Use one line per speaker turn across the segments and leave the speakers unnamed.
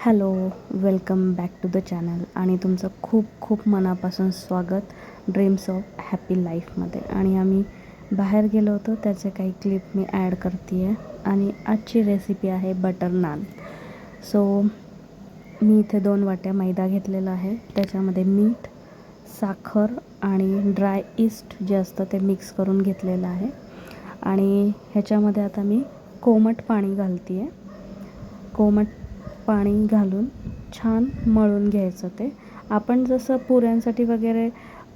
Hello welcome back to the channel आणि तुमचं खूप खूप मनापासून स्वागत ड्रीम्स ऑफ हॅपी लाईफमध्ये आणि आम्ही बाहेर गेलो होतो त्याचे काही क्लिप मी ॲड करते आहे आणि आजची रेसिपी आहे बटर नान सो मी इथे दोन वाट्या मैदा घेतलेला आहे. त्याच्यामध्ये मीठ साखर आणि ड्राय इस्ट जे असतं ते मिक्स करून घेतलेलं आहे. आणि ह्याच्यामध्ये आता मी कोमट पाणी घालते आहे कोमट पाणी घालून छान मळून घ्यायचं ते. आपण जसं पुऱ्यांसाठी वगैरे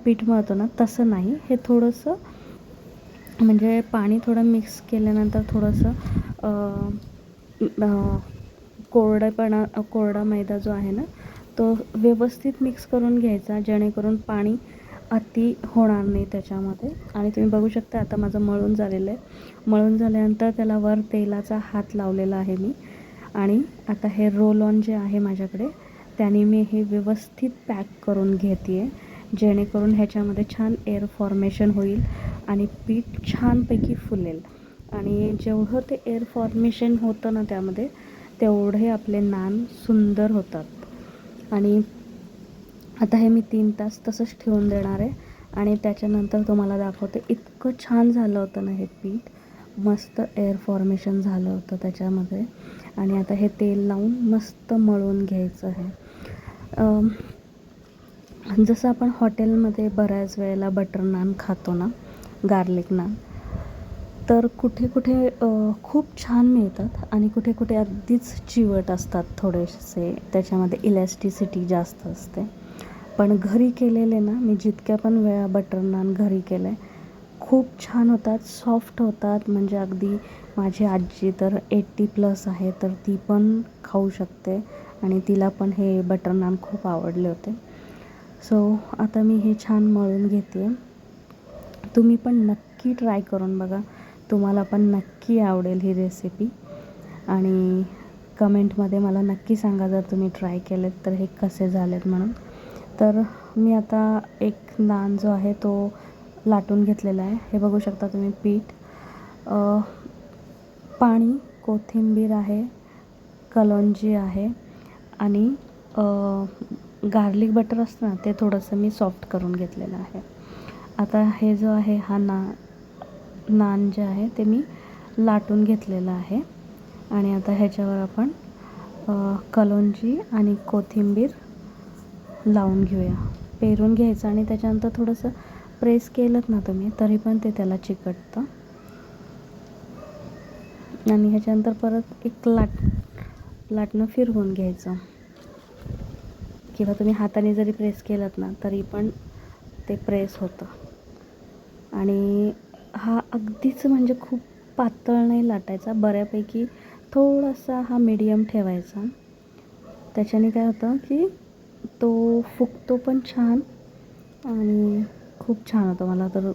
पीठ मळतो ना तसं नाही. हे थोडंसं म्हणजे पाणी थोडं मिक्स केल्यानंतर थोडंसं कोरडेपणा कोरडा मैदा जो आहे ना तो व्यवस्थित मिक्स करून घ्यायचा जेणेकरून पाणी अति होणार नाही त्याच्यामध्ये. आणि तुम्ही बघू शकता आता माझं मळून झालेलं आहे. मळून झाल्यानंतर त्याला वर तेलाचा हात लावलेला आहे मी. आणि आता हे रोल ऑन जे आहे माझ्याकडे त्याने मी हे व्यवस्थित पॅक करून घेते आहे जेणेकरून ह्याच्यामध्ये छान एअर फॉर्मेशन होईल आणि पीठ छानपैकी फुलेल. आणि जेवढं ते एअर फॉर्मेशन होतं ना त्यामध्ये तेवढे आपले नान सुंदर होतात. आणि आता हे मी तीन तास तसंच ठेवून देणार आहे आणि त्याच्यानंतर तुम्हाला दाखवते इतकं छान झालं होतं ना हे पीठ. मस्त एअर फॉर्मेशन झालं होतं त्याच्यामध्ये. आणि आता हे तेल लावून मस्त मळून घ्यायचं आहे. जसं आपण हॉटेलमध्ये बऱ्याच वेळेला बटर नान खातो ना गार्लिक नान तर कुठे कुठे खूप छान मिळतात आणि कुठे कुठे अगदीच चिवट असतात थोडेसे त्याच्यामध्ये इलॅस्टिसिटी जास्त असते. पण घरी केलेले ना मी जितक्या पण वेळा बटर नान घरी केलं आहे खूप छान होतात सॉफ्ट होतात. म्हणजे अगदी माझी आजी तर एट्टी प्लस आहे तर ती पण खाऊ शकते. आणि तिला पण हे बटर नान खूप आवडले होते. सो आता मी हे छान मळून घेते तुम्ही पण नक्की ट्राय करून बघा. तुम्हाला पण नक्की आवडेल ही रेसिपी आणि कमेंटमध्ये मला नक्की सांगा जर तुम्ही ट्राय केलेत तर हे कसे झालेत म्हणून. तर मी आता एक नान जो आहे तो लाटून घेतलेलं आहे. हे बघू शकता तुम्ही पीठ. पाणी कोथिंबीर आहे कलोंजी आहे आणि गार्लिक बटर असतं ना ते थोडंसं मी सॉफ्ट करून घेतलेलं आहे. आता हे जो आहे हा ना नान जे आहे ते मी लाटून घेतलेलं आहे. आणि आता ह्याच्यावर आपण कलोंजी आणि कोथिंबीर लावून घेऊया. पेरून घ्यायचं आणि त्याच्यानंतर थोडंसं प्रेस केलं ना तुम्ही तरी पण ते त्याला चिकटतं. आणि ह्याच्यानंतर परत एक लाट लाटणं फिरवून घ्यायचं. किंवा तुम्ही हाताने जरी प्रेस केलं ना तरी पण ते प्रेस होतं. आणि हा अगदीच म्हणजे खूप पातळ नाही लाटायचा बऱ्यापैकी थोडासा हा मीडियम ठेवायचा. त्याच्याने काय होतं की तो फुगतो पण छान आणि खूप छान होतं. मला तर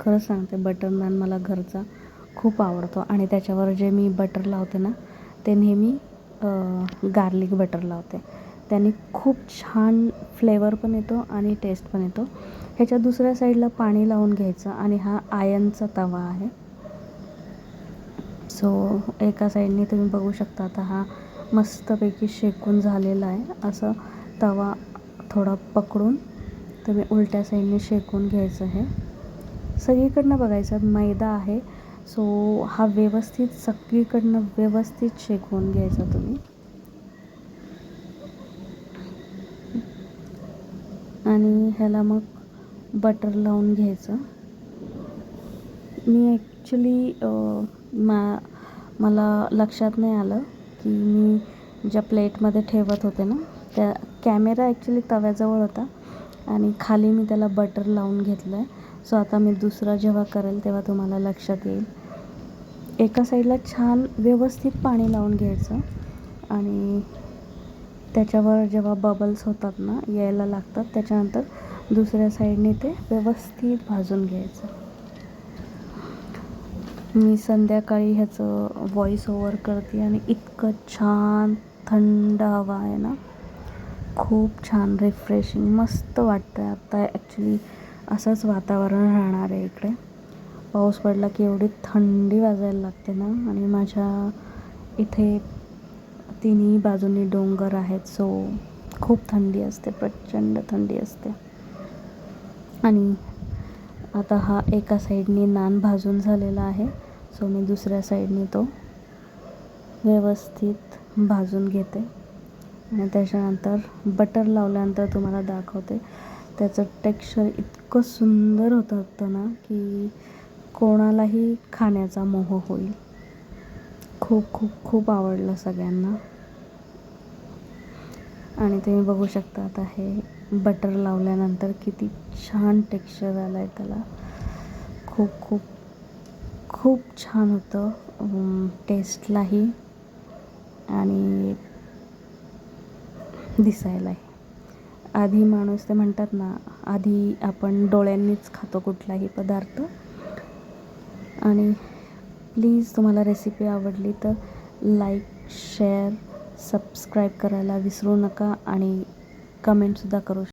खरंच सांगते बटर नान मला घरचा खूप आवडतो. आणि त्याच्यावर जे मी बटर लावते ना ते नेहमी गार्लिक बटर लावते. त्याने खूप छान फ्लेवर पण येतो आणि टेस्ट पण येतो. ह्याच्या दुसऱ्या साईडला पाणी लावून घ्यायचं आणि हा आयनचा तवा आहे. सो एका साईडने तुम्ही बघू शकता आता हा मस्तपैकी शेकून झालेला आहे. असं तवा थोडा पकडून तुम्ही उलट्या साईडने शेकून घ्यायचं आहे. सगळीकडनं बघायचं मैदा आहे. सो हा व्यवस्थित सगळीकडनं व्यवस्थित शेकवून घ्यायचा तुम्ही. आणि ह्याला मग बटर लावून घ्यायचं. मी ॲक्च्युली मा मला लक्षात नाही आलं की मी ज्या प्लेटमध्ये ठेवत होते ना त्या कॅमेरा ॲक्च्युली तव्याजवळ होता. आणि खाली मी त्याला बटर लावून घेतलं आहे सो आता मी दुसरा जेव्हा करेल तेव्हा तुम्हाला लक्षात येईल. एका साईडला छान व्यवस्थित पाणी लावून घ्यायचं. आणि त्याच्यावर जेव्हा बबल्स होतात ना यायला लागतात त्याच्यानंतर दुसऱ्या साईडने ते व्यवस्थित भाजून घ्यायचं. मी संध्याकाळी ह्याचं व्हॉईस ओवर करते आणि इतकं छान थंड हवा आहे ना खूप छान रिफ्रेशिंग मस्त वाटतं आहे आता ॲक्च्युली असंच वातावरण राहणार आहे इकडे. पाऊस पडला की एवढी थंडी वाजायला लागते ना. आणि माझ्या इथे तिन्ही बाजूनी डोंगर आहेत सो खूप थंडी असते प्रचंड थंडी असते. आणि आता हा एका साईडनी नान भाजून झालेला आहे सो मी दुसऱ्या साईडनी तो व्यवस्थित भाजून घेते. आणि त्याच्यानंतर बटर लावल्यानंतर तुम्हाला दाखवते. त्याचं टेक्स्चर इतकं सुंदर होतं होतं ना की कोणालाही खाण्याचा मोह होईल. खूप खूप खूप आवडलं सगळ्यांना. आणि तुम्ही बघू शकता आता हे बटर लावल्यानंतर किती छान टेक्स्चर आलं आहे त्याला. खूप खूप खूप छान होतं. टेस्टलाही आणि दिसायला आहे आधी माणूस ते म्हणतात ना आधी आपण डोळ्यांनीच खातो कुठलाही पदार्थ. आणि प्लीज तुम्हाला रेसिपी आवडली तर लाईक शेअर सबस्क्राईब करायला विसरू नका आणि कमेंटसुद्धा करू